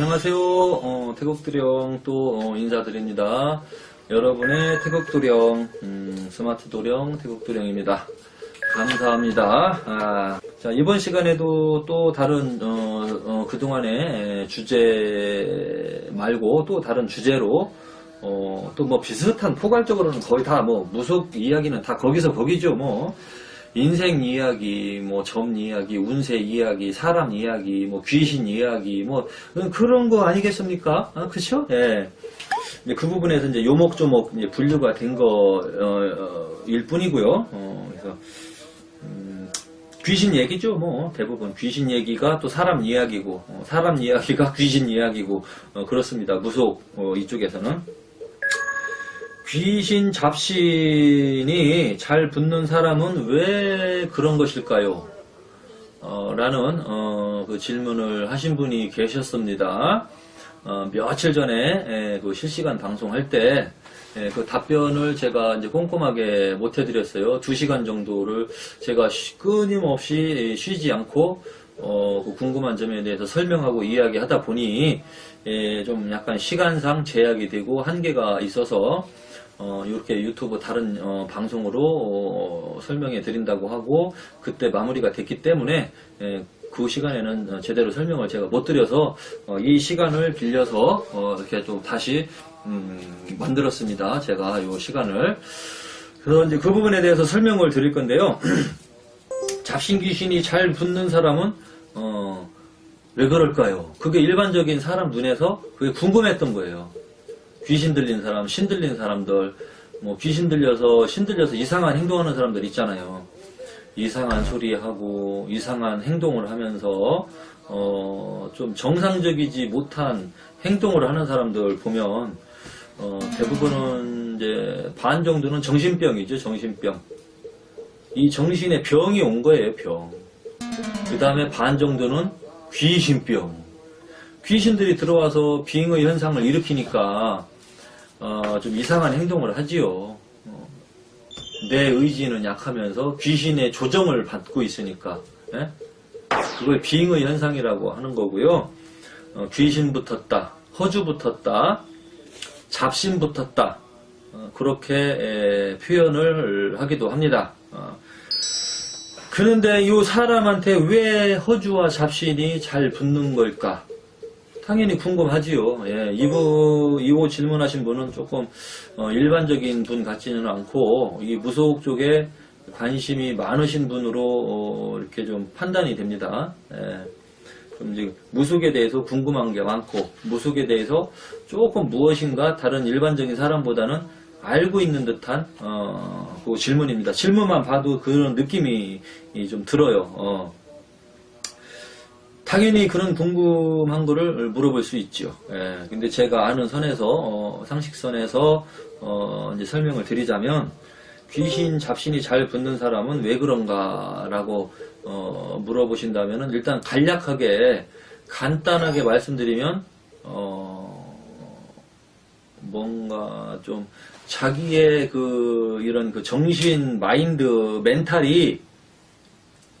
안녕하세요. 어, 태국도령 또 어, 인사드립니다. 여러분의 태국도령, 음, 스마트 도령 태국도령입니다. 감사합니다. 아, 자, 이번 시간에도 또 다른, 어, 어, 그동안의 주제 말고 또 다른 주제로, 어, 또 뭐 비슷한 포괄적으로는 거의 다 뭐 무속 이야기는 다 거기서 거기죠, 뭐. 인생 이야기, 뭐 점 이야기, 운세 이야기, 사람 이야기, 뭐 귀신 이야기, 뭐 음, 그런 거 아니겠습니까? 아, 그쵸? 예. 이제 그 부분에서 이제 요목조목 이제 분류가 된 거일 뿐이고요. 어, 그래서 음, 귀신 얘기죠, 뭐 대부분 귀신 얘기가 또 사람 이야기고 어, 사람 이야기가 귀신 이야기고 어, 그렇습니다. 무속 어, 이쪽에서는. 귀신 잡신이 잘 붙는 사람은 왜 그런 것일까요? 어, 라는 어, 그 질문을 하신 분이 계셨습니다. 어, 며칠 전에 에, 그 실시간 방송할 때 에, 그 답변을 제가 이제 꼼꼼하게 못 해드렸어요. 두 시간 정도를 제가 쉬- 끊임없이 쉬지 않고 어, 그 궁금한 점에 대해서 설명하고 이야기하다 보니 에, 좀 약간 시간상 제약이 되고 한계가 있어서 어, 이렇게 유튜브 다른 어, 방송으로 어, 설명해 드린다고 하고 그때 마무리가 됐기 때문에 에, 그 시간에는 어, 제대로 설명을 제가 못 드려서 어, 이 시간을 빌려서 어, 이렇게 좀 다시 음, 만들었습니다. 제가 이 시간을 그래서 이제 그 부분에 대해서 설명을 드릴 건데요. 잡신 귀신이 잘 붙는 사람은 어, 왜 그럴까요? 그게 일반적인 사람 눈에서 그게 궁금했던 거예요. 귀신 들린 사람, 신 들린 사람들, 뭐 귀신 들려서 신 들려서 이상한 행동하는 사람들 있잖아요. 이상한 소리 하고 이상한 행동을 하면서 어, 좀 정상적이지 못한 행동을 하는 사람들 보면 어, 대부분은 이제 반 정도는 정신병이죠, 정신병. 이 정신에 병이 온 거예요, 병. 그 다음에 반 정도는 귀신병. 귀신들이 들어와서 빙의 현상을 일으키니까 어, 좀 이상한 행동을 하지요. 어, 내 의지는 약하면서 귀신의 조정을 받고 있으니까 예? 그걸 빙의 현상이라고 하는 거고요. 어, 귀신 붙었다, 허주 붙었다, 잡신 붙었다 어, 그렇게 에, 표현을 하기도 합니다. 어, 그런데 이 사람한테 왜 허주와 잡신이 잘 붙는 걸까? 당연히 궁금하지요. 예, 이부, 이호 질문하신 분은 조금, 어, 일반적인 분 같지는 않고, 이 무속 쪽에 관심이 많으신 분으로, 어, 이렇게 좀 판단이 됩니다. 예. 좀 이제 무속에 대해서 궁금한 게 많고, 무속에 대해서 조금 무엇인가 다른 일반적인 사람보다는 알고 있는 듯한, 어, 그 질문입니다. 질문만 봐도 그런 느낌이 좀 들어요. 어. 당연히 그런 궁금한 거를 물어볼 수 있죠. 예, 근데 제가 아는 선에서, 어, 상식선에서, 어, 이제 설명을 드리자면, 귀신, 잡신이 잘 붙는 사람은 왜 그런가라고, 어, 물어보신다면은, 일단 간략하게, 간단하게 말씀드리면, 어, 뭔가 좀, 자기의 그, 이런 그 정신, 마인드, 멘탈이,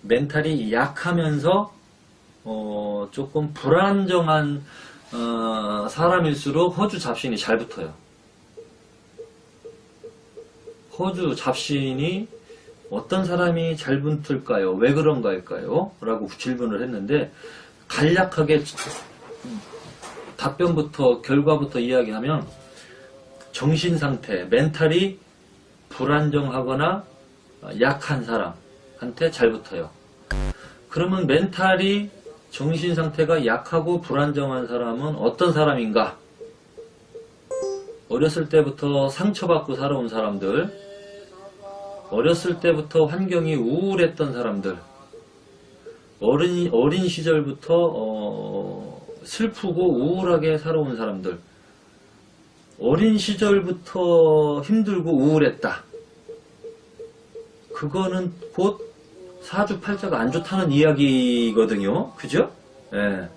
멘탈이 약하면서, 어, 조금 불안정한 어, 사람일수록 호주 잡신이 잘 붙어요. 호주 잡신이 어떤 사람이 잘 붙을까요? 왜 그런가 일까요? 라고 질문을 했는데 간략하게 답변부터 결과부터 이야기하면 정신 상태, 멘탈이 불안정하거나 약한 사람한테 잘 붙어요. 그러면 멘탈이 정신 상태가 약하고 불안정한 사람은 어떤 사람인가? 어렸을 때부터 상처받고 살아온 사람들, 어렸을 때부터 환경이 우울했던 사람들, 어린, 어린 시절부터 어, 슬프고 우울하게 살아온 사람들, 어린 시절부터 힘들고 우울했다. 그거는 곧 사주팔자가 안 좋다는 이야기거든요. 그죠? 예.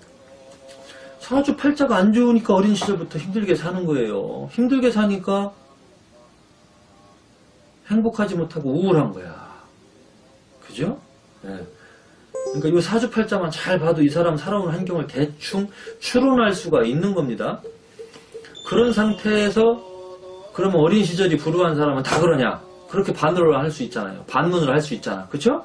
사주팔자가 안 좋으니까 어린 시절부터 힘들게 사는 거예요. 힘들게 사니까 행복하지 못하고 우울한 거야. 그죠? 예. 그러니까 이 사주팔자만 잘 봐도 이 사람 살아온 환경을 대충 추론할 수가 있는 겁니다. 그런 상태에서 그러면 어린 시절이 불우한 사람은 다 그러냐? 그렇게 반으로 할수 있잖아요. 반문을 할 수 있잖아. 그쵸?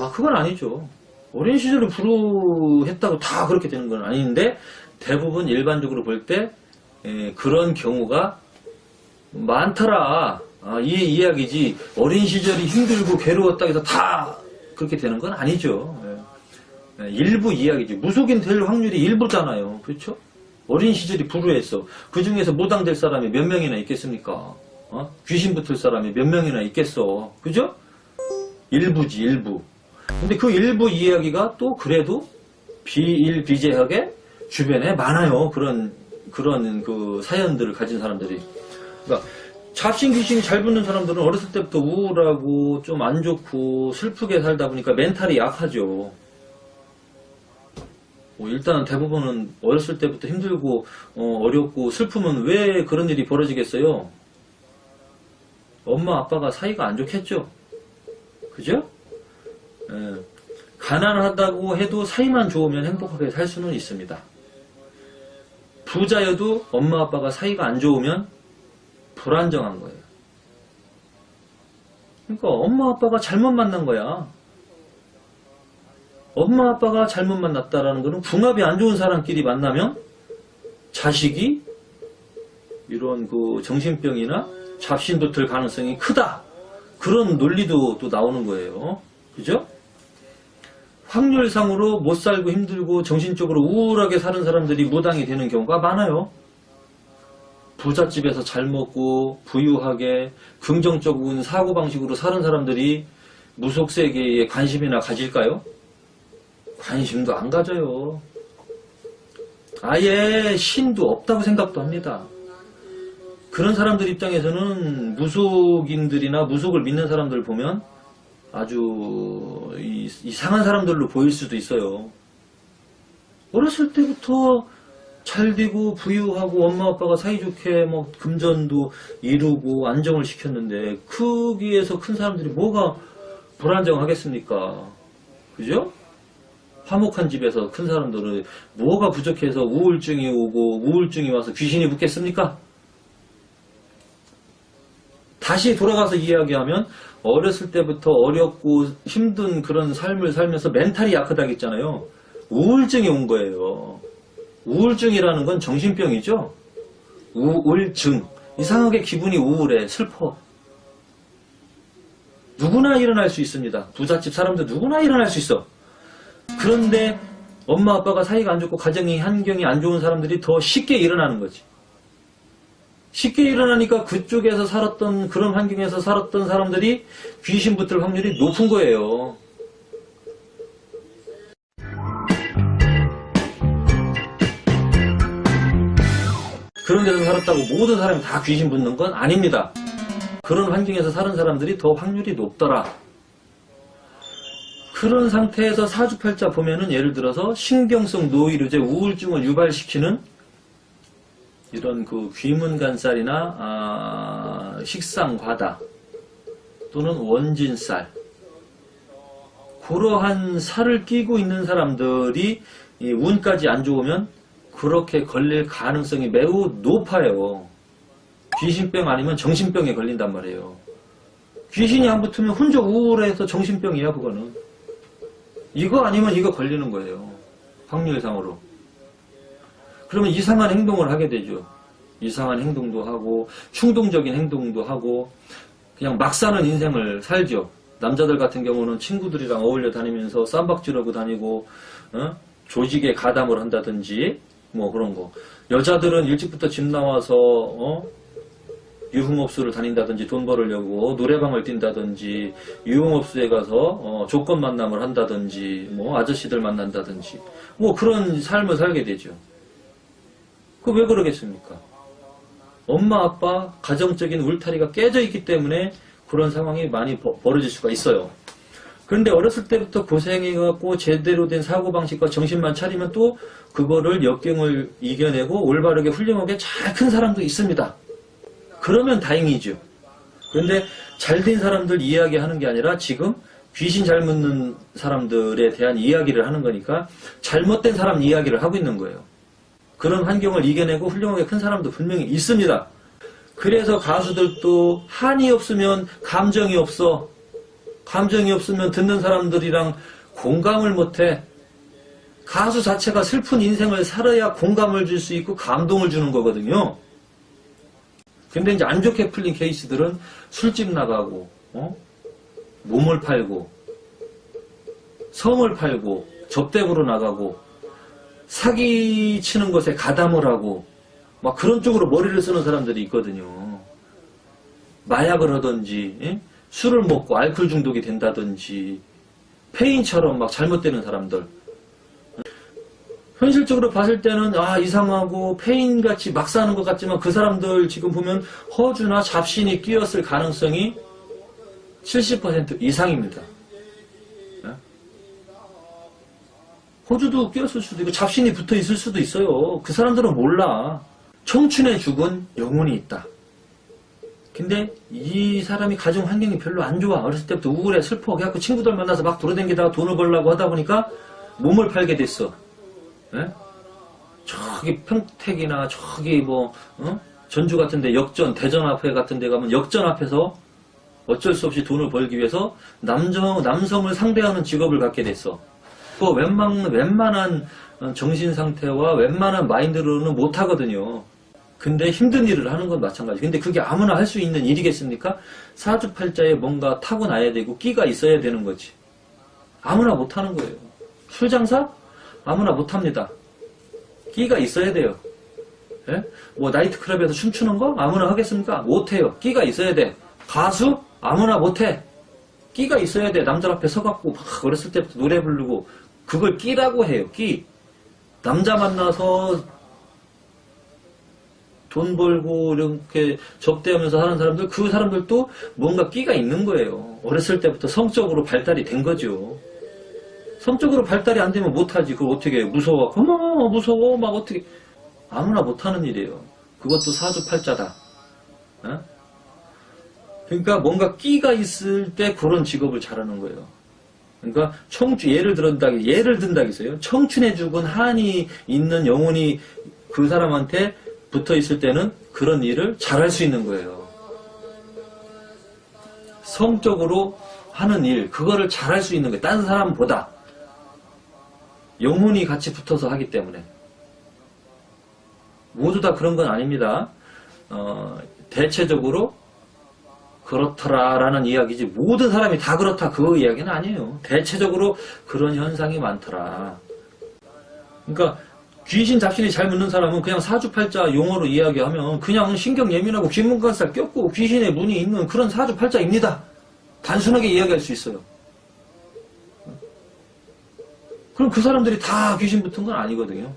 아, 그건 아니죠. 어린 시절이 불우했다고 다 그렇게 되는 건 아닌데, 대부분 일반적으로 볼 때, 에, 그런 경우가 많더라. 아, 이 이야기지. 어린 시절이 힘들고 괴로웠다 해서 다 그렇게 되는 건 아니죠. 예. 예, 일부 이야기지. 무속인 될 확률이 일부잖아요. 그렇죠? 어린 시절이 불우했어. 그 중에서 무당될 사람이 몇 명이나 있겠습니까? 어? 귀신 붙을 사람이 몇 명이나 있겠어. 그죠? 일부지, 일부. 근데 그 일부 이야기가 또 그래도 비일비재하게 주변에 많아요. 그런, 그런 그 사연들을 가진 사람들이. 그러니까 잡신 귀신이 잘 붙는 사람들은 어렸을 때부터 우울하고 좀 안 좋고 슬프게 살다 보니까 멘탈이 약하죠. 뭐 일단은 대부분은 어렸을 때부터 힘들고 어, 렵고 슬프면 왜 그런 일이 벌어지겠어요? 엄마 아빠가 사이가 안 좋겠죠. 그죠? 예. 가난하다고 해도 사이만 좋으면 행복하게 살 수는 있습니다. 부자여도 엄마 아빠가 사이가 안 좋으면 불안정한 거예요. 그러니까 엄마 아빠가 잘못 만난 거야. 엄마 아빠가 잘못 만났다라는 거는 궁합이 안 좋은 사람끼리 만나면 자식이 이런 그 정신병이나 잡신 붙을 가능성이 크다. 그런 논리도 또 나오는 거예요. 그죠? 확률상으로 못 살고 힘들고 정신적으로 우울하게 사는 사람들이 무당이 되는 경우가 많아요. 부잣집에서 잘 먹고 부유하게 긍정적인 사고방식으로 사는 사람들이 무속세계에 관심이나 가질까요? 관심도 안 가져요. 아예 신도 없다고 생각도 합니다. 그런 사람들 입장에서는 무속인들이나 무속을 믿는 사람들 보면 아주 이- 이상한 사람들로 보일 수도 있어요. 어렸을 때부터 잘 되고 부유하고 엄마 아빠가 사이좋게 뭐 금전도 이루고 안정을 시켰는데 크기에서 큰 사람들이 뭐가 불안정하겠습니까? 그죠? 화목한 집에서 큰 사람들은 뭐가 부족해서 우울증이 오고 우울증이 와서 귀신이 붙겠습니까? 다시 돌아가서 이야기하면 어렸을 때부터 어렵고 힘든 그런 삶을 살면서 멘탈이 약하다고 했잖아요. 우울증이 온 거예요. 우울증이라는 건 정신병이죠. 우울증. 이상하게 기분이 우울해, 슬퍼. 누구나 일어날 수 있습니다. 부잣집 사람들 누구나 일어날 수 있어. 그런데 엄마 아빠가 사이가 안 좋고 가정이 환경이 안 좋은 사람들이 더 쉽게 일어나는 거지. 쉽게 일어나니까 그쪽에서 살았던 그런 환경에서 살았던 사람들이 귀신 붙을 확률이 높은 거예요. 그런 데서 살았다고 모든 사람이 다 귀신 붙는 건 아닙니다. 그런 환경에서 사는 사람들이 더 확률이 높더라. 그런 상태에서 사주팔자 보면은 예를 들어서 신경성 노이로제 우울증을 유발시키는 이런 그 귀문간살이나 아, 식상과다 또는 원진살 그러한 살을 끼고 있는 사람들이 이 운까지 안 좋으면 그렇게 걸릴 가능성이 매우 높아요. 귀신병 아니면 정신병에 걸린단 말이에요. 귀신이 안 붙으면 혼자 우울해서 정신병이야 그거는. 이거 아니면 이거 걸리는 거예요. 확률상으로. 그러면 이상한 행동을 하게 되죠. 이상한 행동도 하고 충동적인 행동도 하고 그냥 막 사는 인생을 살죠. 남자들 같은 경우는 친구들이랑 어울려 다니면서 쌈박질하고 다니고 어? 조직에 가담을 한다든지 뭐 그런 거. 여자들은 일찍부터 집 나와서 어? 유흥업소를 다닌다든지 돈 벌으려고 노래방을 뛴다든지 유흥업소에 가서 어, 조건 만남을 한다든지 뭐 아저씨들 만난다든지 뭐 그런 삶을 살게 되죠. 그 왜 그러겠습니까? 엄마 아빠 가정적인 울타리가 깨져 있기 때문에 그런 상황이 많이 버- 벌어질 수가 있어요. 그런데 어렸을 때부터 고생해갖고 제대로 된 사고방식과 정신만 차리면 또 그거를 역경을 이겨내고 올바르게 훌륭하게 잘 큰 사람도 있습니다. 그러면 다행이죠. 그런데 잘 된 사람들 이야기하는 게 아니라 지금 귀신 잘 묻는 사람들에 대한 이야기를 하는 거니까 잘못된 사람 이야기를 하고 있는 거예요. 그런 환경을 이겨내고 훌륭하게 큰 사람도 분명히 있습니다. 그래서 가수들도 한이 없으면 감정이 없어. 감정이 없으면 듣는 사람들이랑 공감을 못해. 가수 자체가 슬픈 인생을 살아야 공감을 줄 수 있고 감동을 주는 거거든요. 근데 이제 안 좋게 풀린 케이스들은 술집 나가고, 어? 몸을 팔고, 성을 팔고, 접대부로 나가고, 사기 치는 것에 가담을 하고, 막 그런 쪽으로 머리를 쓰는 사람들이 있거든요. 마약을 하든지, 예? 술을 먹고 알코올 중독이 된다든지, 페인처럼 막 잘못되는 사람들. 현실적으로 봤을 때는 아 이상하고 페인같이 막 사는 것 같지만 그 사람들 지금 보면 허주나 잡신이 끼었을 가능성이 70% 이상입니다. 호주도 끼었을 수도 있고 잡신이 붙어 있을 수도 있어요. 그 사람들은 몰라. 청춘의 죽은 영혼이 있다. 근데 이 사람이 가정 환경이 별로 안 좋아. 어렸을 때부터 우울해, 슬퍼. 그래갖고 친구들 만나서 막 돌아다니다가 돈을 벌려고 하다 보니까 몸을 팔게 됐어. 예? 저기 평택이나 저기 뭐 어? 전주 같은데 역전 대전 앞에 같은데 가면 역전 앞에서 어쩔 수 없이 돈을 벌기 위해서 남성 남성을 상대하는 직업을 갖게 됐어. 그 웬만 웬만한 어, 정신 상태와 웬만한 마인드로는 못 하거든요. 근데 힘든 일을 하는 건 마찬가지. 근데 그게 아무나 할 수 있는 일이겠습니까? 사주팔자에 뭔가 타고나야 되고 끼가 있어야 되는 거지. 아무나 못 하는 거예요. 술 장사? 아무나 못 합니다. 끼가 있어야 돼요. 예? 뭐 나이트클럽에서 춤추는 거 아무나 하겠습니까? 못 해요. 끼가 있어야 돼. 가수? 아무나 못 해. 끼가 있어야 돼. 남들 앞에 서갖고 막 어렸을 때부터 노래 부르고 그걸 끼라고 해요. 끼. 남자 만나서 돈 벌고 이렇게 접대하면서 하는 사람들 그 사람들도 뭔가 끼가 있는 거예요. 어렸을 때부터 성적으로 발달이 된 거죠. 성적으로 발달이 안 되면 못하지. 그걸 어떻게 해. 무서워. 어머 무서워. 막 어떻게 아무나 못하는 일이에요. 그것도 사주팔자다. 어? 그러니까 뭔가 끼가 있을 때 그런 직업을 잘하는 거예요. 그러니까 청춘 예를 들었다 예를 든다겠어요. 청춘에 죽은 한이 있는 영혼이 그 사람한테 붙어 있을 때는 그런 일을 잘할 수 있는 거예요. 성적으로 하는 일 그거를 잘할 수 있는 거예요. 다른 사람보다 영혼이 같이 붙어서 하기 때문에 모두 다 그런 건 아닙니다. 어, 대체적으로 그렇더라라는 이야기지 모든 사람이 다 그렇다 그 이야기는 아니에요. 대체적으로 그런 현상이 많더라. 그러니까 귀신 잡신이 잘 묻는 사람은 그냥 사주팔자 용어로 이야기하면 그냥 신경 예민하고 귀문관살 꼈고 귀신의 문이 있는 그런 사주팔자입니다. 단순하게 이야기할 수 있어요. 그럼 그 사람들이 다 귀신 붙은 건 아니거든요.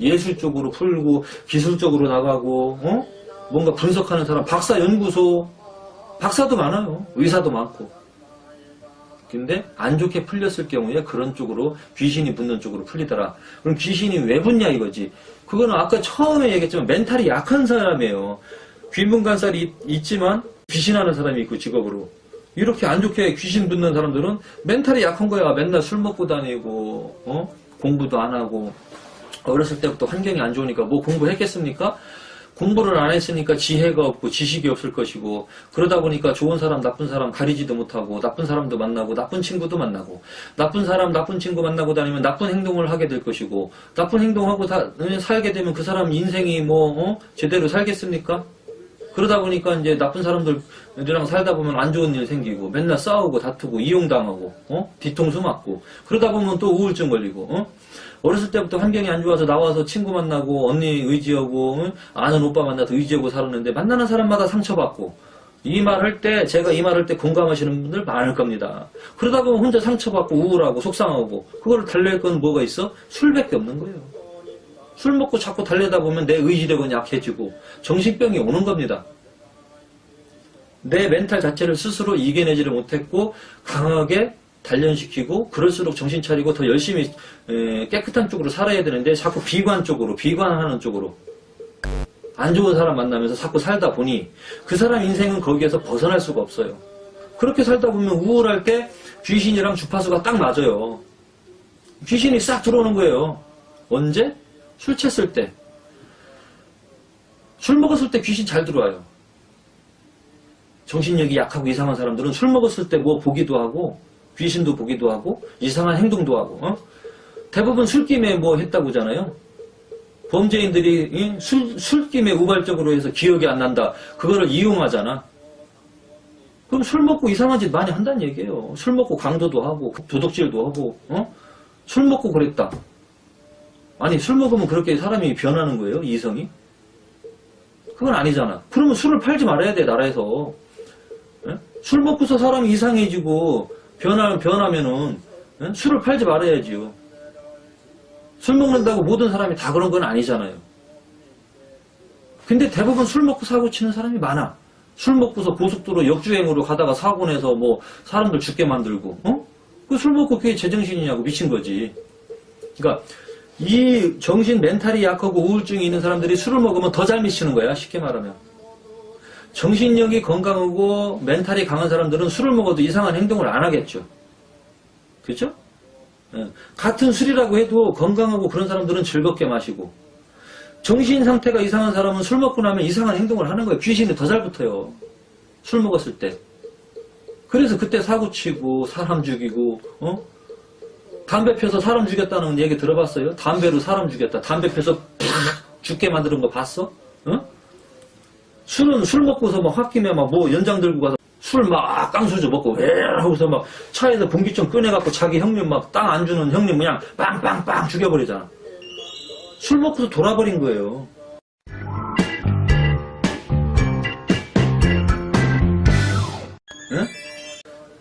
예술 쪽으로 풀고 기술 쪽으로 나가고 어? 뭔가 분석하는 사람 박사 연구소 박사도 많아요. 의사도 많고. 근데 안 좋게 풀렸을 경우에 그런 쪽으로 귀신이 붙는 쪽으로 풀리더라. 그럼 귀신이 왜 붙냐 이거지. 그거는 아까 처음에 얘기했지만 멘탈이 약한 사람이에요. 귀문간살이 있- 있지만 귀신하는 사람이 있고 직업으로. 이렇게 안 좋게 귀신 붙는 사람들은 멘탈이 약한 거야. 맨날 술 먹고 다니고 어? 공부도 안 하고 어렸을 때부터 환경이 안 좋으니까 뭐 공부했겠습니까? 공부를 안 했으니까 지혜가 없고 지식이 없을 것이고 그러다 보니까 좋은 사람 나쁜 사람 가리지도 못하고 나쁜 사람도 만나고 나쁜 친구도 만나고 나쁜 사람 나쁜 친구 만나고 다니면 나쁜 행동을 하게 될 것이고 나쁜 행동하고 다 살게 되면 그 사람 인생이 뭐 어? 제대로 살겠습니까? 그러다 보니까 이제 나쁜 사람들이랑 살다 보면 안 좋은 일 생기고 맨날 싸우고 다투고 이용당하고 어? 뒤통수 맞고 그러다 보면 또 우울증 걸리고 어? 어렸을 때부터 환경이 안 좋아서 나와서 친구 만나고 언니 의지하고 응? 아는 오빠 만나서 의지하고 살았는데 만나는 사람마다 상처받고 이 말할 때 제가 이 말할 때 공감하시는 분들 많을 겁니다. 그러다 보면 혼자 상처받고 우울하고 속상하고 그거를 달랠 건 뭐가 있어? 술밖에 없는 거예요. 술 먹고 자꾸 달래다 보면 내 의지력은 약해지고 정신병이 오는 겁니다. 내 멘탈 자체를 스스로 이겨내지를 못했고 강하게 단련시키고 그럴수록 정신 차리고 더 열심히 에, 깨끗한 쪽으로 살아야 되는데 자꾸 비관 쪽으로 비관하는 쪽으로 안 좋은 사람 만나면서 자꾸 살다 보니 그 사람 인생은 거기에서 벗어날 수가 없어요. 그렇게 살다 보면 우울할 때 귀신이랑 주파수가 딱 맞아요. 귀신이 싹 들어오는 거예요. 언제? 술 챘을 때. 술 먹었을 때 귀신 잘 들어와요. 정신력이 약하고 이상한 사람들은 술 먹었을 때 뭐 보기도 하고 귀신도 보기도 하고 이상한 행동도 하고 어? 대부분 술김에 뭐 했다고잖아요. 범죄인들이 이? 술, 술김에 우발적으로 해서 기억이 안 난다. 그거를 이용하잖아. 그럼 술 먹고 이상한 짓 많이 한다는 얘기예요. 술 먹고 강도도 하고 도둑질도 하고 어? 술 먹고 그랬다. 아니 술 먹으면 그렇게 사람이 변하는 거예요. 이성이? 그건 아니잖아. 그러면 술을 팔지 말아야 돼 나라에서. 예? 술 먹고서 사람이 이상해지고 변하, 변하면은 예? 술을 팔지 말아야지요. 술 먹는다고 모든 사람이 다 그런 건 아니잖아요. 근데 대부분 술 먹고 사고 치는 사람이 많아. 술 먹고서 고속도로 역주행으로 가다가 사고 내서 뭐 사람들 죽게 만들고, 어? 그 술 먹고 그게 제정신이냐고 미친 거지. 그러니까 이 정신 멘탈이 약하고 우울증이 있는 사람들이 술을 먹으면 더 잘 미치는 거야. 쉽게 말하면. 정신력이 건강하고 멘탈이 강한 사람들은 술을 먹어도 이상한 행동을 안 하겠죠. 그렇죠? 예. 같은 술이라고 해도 건강하고 그런 사람들은 즐겁게 마시고 정신 상태가 이상한 사람은 술 먹고 나면 이상한 행동을 하는 거예요. 귀신이 더 잘 붙어요. 술 먹었을 때. 그래서 그때 사고 치고 사람 죽이고 어? 담배 펴서 사람 죽였다는 얘기 들어봤어요? 담배로 사람 죽였다. 담배 펴서 팍 죽게 만드는 거 봤어? 어? 술은 술 먹고서 막 홧김에 막 뭐 연장 들고 가서 술 막 깡소주 먹고 왜 하고서 막 차에서 분기점 꺼내갖고 자기 형님 막 땅 안 주는 형님 그냥 빵빵빵 죽여버리잖아. 술 먹고서 돌아버린 거예요. 응?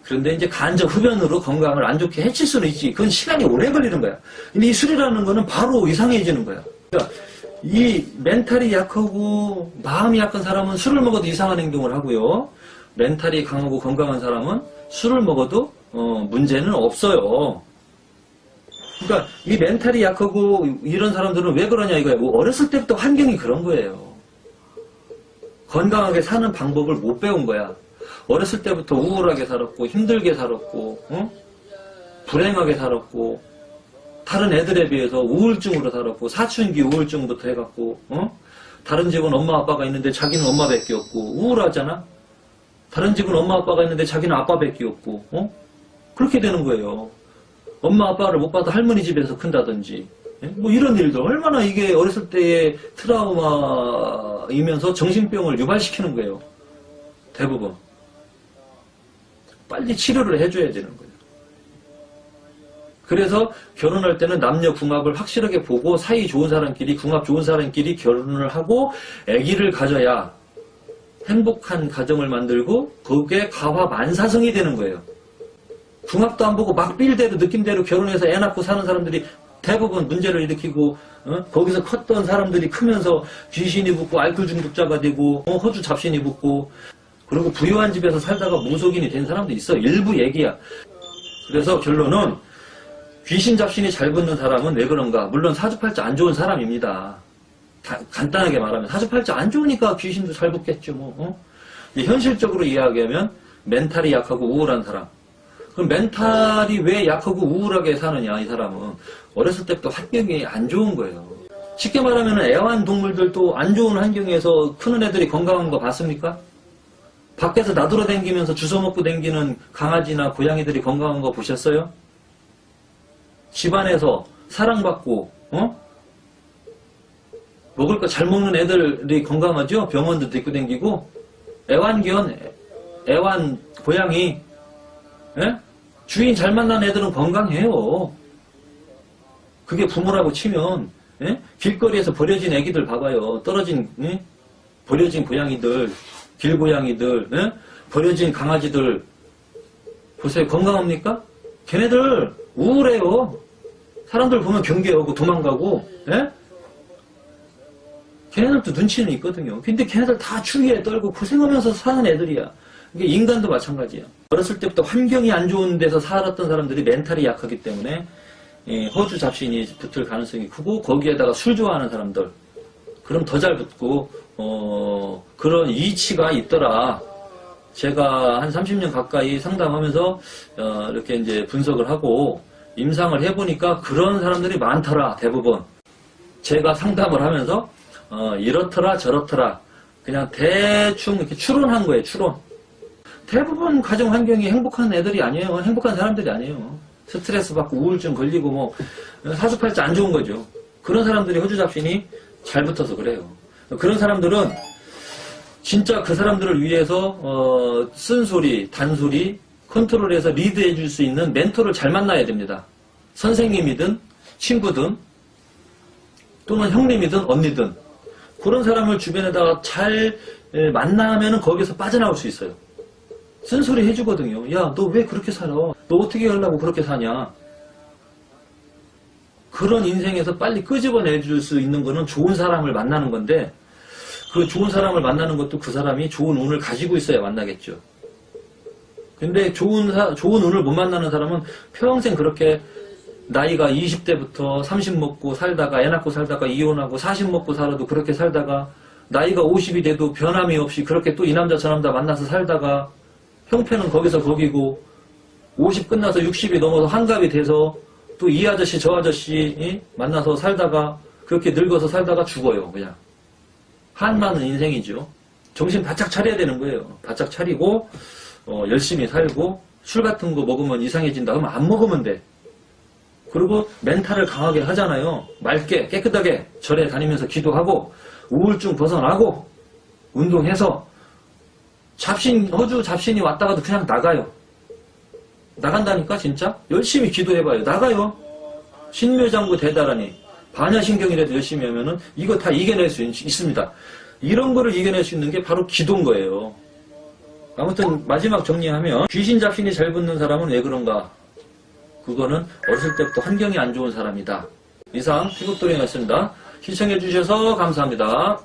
그런데 이제 간접 흡연으로 건강을 안 좋게 해칠 수는 있지. 그건 시간이 오래 걸리는 거야. 근데 이 술이라는 거는 바로 이상해지는 거야. 그러니까 이 멘탈이 약하고 마음이 약한 사람은 술을 먹어도 이상한 행동을 하고요. 멘탈이 강하고 건강한 사람은 술을 먹어도 어, 문제는 없어요. 그러니까 이 멘탈이 약하고 이런 사람들은 왜 그러냐 이거예요. 뭐 어렸을 때부터 환경이 그런 거예요. 건강하게 사는 방법을 못 배운 거야. 어렸을 때부터 우울하게 살았고 힘들게 살았고 어? 불행하게 살았고 다른 애들에 비해서 우울증으로 살았고 사춘기 우울증부터 해갖고 어? 다른 집은 엄마 아빠가 있는데 자기는 엄마밖에 없고 우울하잖아. 다른 집은 엄마 아빠가 있는데 자기는 아빠밖에 없고 어? 그렇게 되는 거예요. 엄마 아빠를 못 봐도 할머니 집에서 큰다든지 예? 뭐 이런 일들 얼마나 이게 어렸을 때의 트라우마이면서 정신병을 유발시키는 거예요. 대부분 빨리 치료를 해줘야 되는 거예요. 그래서 결혼할 때는 남녀 궁합을 확실하게 보고 사이 좋은 사람끼리 궁합 좋은 사람끼리 결혼을 하고 아기를 가져야 행복한 가정을 만들고 그게 가화 만사성이 되는 거예요. 궁합도 안 보고 막 빌대로 느낌대로 결혼해서 애 낳고 사는 사람들이 대부분 문제를 일으키고 어? 거기서 컸던 사람들이 크면서 귀신이 붙고 알코올 중독자가 되고 어, 허주 잡신이 붙고 그리고 부유한 집에서 살다가 무속인이 된 사람도 있어 일부 얘기야 그래서 결론은 귀신 잡신이 잘 붙는 사람은 왜 그런가 물론 사주팔자 안 좋은 사람입니다 다- 간단하게 말하면 사주팔자 안 좋으니까 귀신도 잘 붙겠죠 뭐 어? 현실적으로 이야기하면 멘탈이 약하고 우울한 사람 그럼 멘탈이 왜 약하고 우울하게 사느냐, 이 사람은. 어렸을 때부터 환경이 안 좋은 거예요. 쉽게 말하면 애완동물들도 안 좋은 환경에서 크는 애들이 건강한 거 봤습니까? 밖에서 나돌아다니면서 주워 먹고 다니는 강아지나 고양이들이 건강한 거 보셨어요? 집안에서 사랑받고, 어? 먹을 거 잘 먹는 애들이 건강하죠? 병원도 데리고 다니고. 애완견, 애완 고양이, 예? 주인 잘 만난 애들은 건강해요. 그게 부모라고 치면 예? 길거리에서 버려진 애기들 봐봐요. 떨어진 예? 버려진 고양이들, 길고양이들, 예? 버려진 강아지들 보세요. 건강합니까? 걔네들 우울해요. 사람들 보면 경계하고 도망가고 예? 걔네들도 눈치는 있거든요. 근데 걔네들 다 추위에 떨고 고생하면서 사는 애들이야. 이게 인간도 마찬가지야. 어렸을 때부터 환경이 안 좋은 데서 살았던 사람들이 멘탈이 약하기 때문에 예, 허주 잡신이 붙을 가능성이 크고 거기에다가 술 좋아하는 사람들 그럼 더 잘 붙고 어, 그런 이치가 있더라. 제가 한 30년 가까이 상담하면서 어, 이렇게 이제 분석을 하고 임상을 해보니까 그런 사람들이 많더라 대부분. 제가 상담을 하면서 어, 이렇더라 저렇더라. 그냥 대충 이렇게 추론한 거예요 추론. 대부분 가정 환경이 행복한 애들이 아니에요. 행복한 사람들이 아니에요. 스트레스 받고 우울증 걸리고 뭐 사주팔자 안 좋은 거죠. 그런 사람들이 호주 잡신이 잘 붙어서 그래요. 그런 사람들은 진짜 그 사람들을 위해서 어, 쓴소리, 단소리, 컨트롤해서 리드해 줄 수 있는 멘토를 잘 만나야 됩니다. 선생님이든 친구든 또는 형님이든 언니든 그런 사람을 주변에다가 잘 에, 만나면은 거기서 빠져나올 수 있어요. 쓴소리 해주거든요. 야, 너 왜 그렇게 살아? 너 어떻게 하려고 그렇게 사냐? 그런 인생에서 빨리 끄집어내 줄 수 있는 거는 좋은 사람을 만나는 건데 그 좋은 사람을 만나는 것도 그 사람이 좋은 운을 가지고 있어야 만나겠죠. 근데 좋은 사- 좋은 운을 못 만나는 사람은 평생 그렇게 나이가 20대부터 30 먹고 살다가 애 낳고 살다가 이혼하고 40 먹고 살아도 그렇게 살다가 나이가 50이 돼도 변함이 없이 그렇게 또 이 남자 저 남자 만나서 살다가 형편은 거기서 거기고 50 끝나서 60이 넘어서 한갑이 돼서 또 이 아저씨 저 아저씨 이? 만나서 살다가 그렇게 늙어서 살다가 죽어요 그냥 한많은 인생이죠. 정신 바짝 차려야 되는 거예요. 바짝 차리고 어, 열심히 살고 술 같은 거 먹으면 이상해진다 그러면 안 먹으면 돼. 그리고 멘탈을 강하게 하잖아요. 맑게 깨끗하게 절에 다니면서 기도하고 우울증 벗어나고 운동해서 잡신 허주 잡신이 왔다가도 그냥 나가요. 나간다니까 진짜 열심히 기도해봐요. 나가요. 신묘장구 대다라니 반야신경이라도 열심히 하면은 이거 다 이겨낼 수 있, 있습니다. 이런 거를 이겨낼 수 있는 게 바로 기도인 거예요. 아무튼 마지막 정리하면 귀신 잡신이 잘 붙는 사람은 왜 그런가? 그거는 어렸을 때부터 환경이 안 좋은 사람이다. 이상 피국돌이였습니다. 시청해 주셔서 감사합니다.